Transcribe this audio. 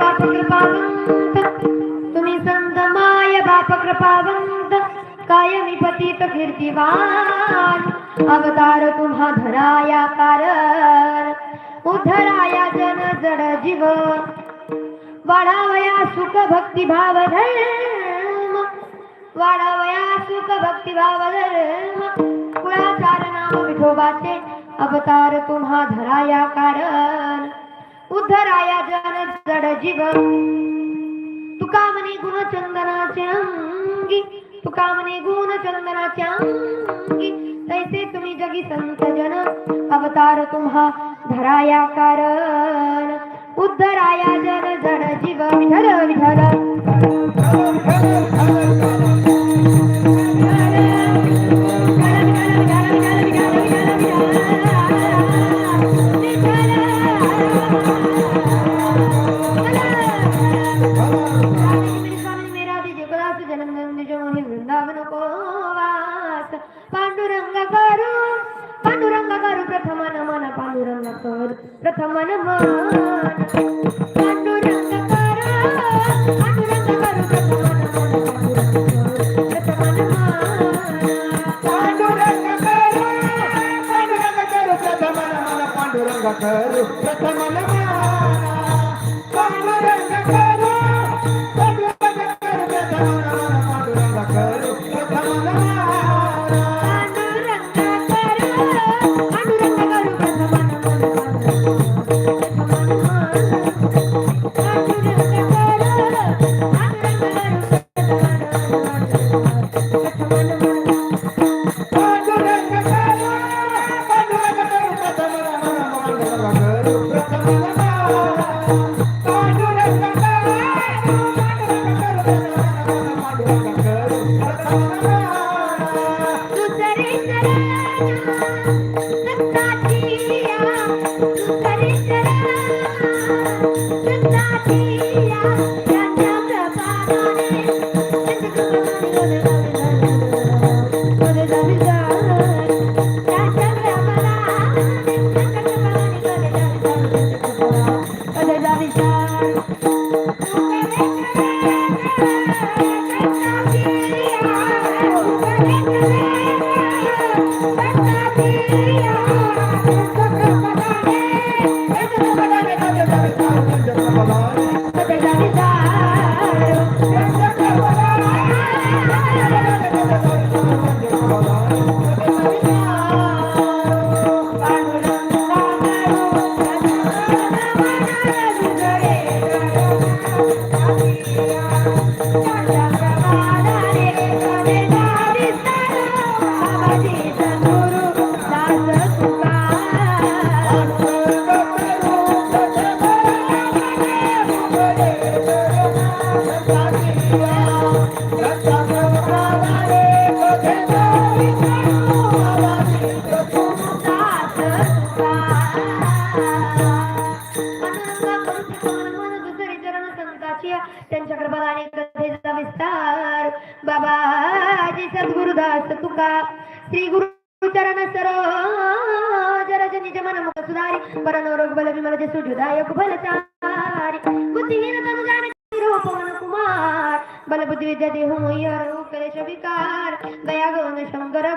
बाप तुम्ही संत माय बाप कृपावंत कायमी पतित कीर्तिवान। अवतार तुम्हा धराया कारण उधराया जन जड जीव। वाढावया सुख भक्ती भाव धर्म। वाढावया सुख भक्ती भाव धर्म। कुळाचार नाम विठोबाचे। अवतार तुम्हा धराया कारण उद्धराया जन जड जीव तुका म्हणे गुणचंदनाचे अंगी तुका म्हणे गुणचंदनाचे अंगी तैसे तुम्ही जगी संत जन अवतार तुम्हा धराया कारण उद्धराया जन जड जीव विठल विठल पांडुरंग कर प्रथम पांडुरंग कर पांडुरंग प्रथम पांडुरंग प्रथम पांडुरंग करू I'm Thank you. बाबाजी सद्गुरुदास तुका श्री गुरु चरण सरोज रज निज मन मुख सुधारी परनो रोग बल विमल जे सुजुदायक फलचारी बुद्धिहीन तनु जान रूप मन कुमार बल बुद्धि विद्या देह मोय कलेश विकार दया गण शंकर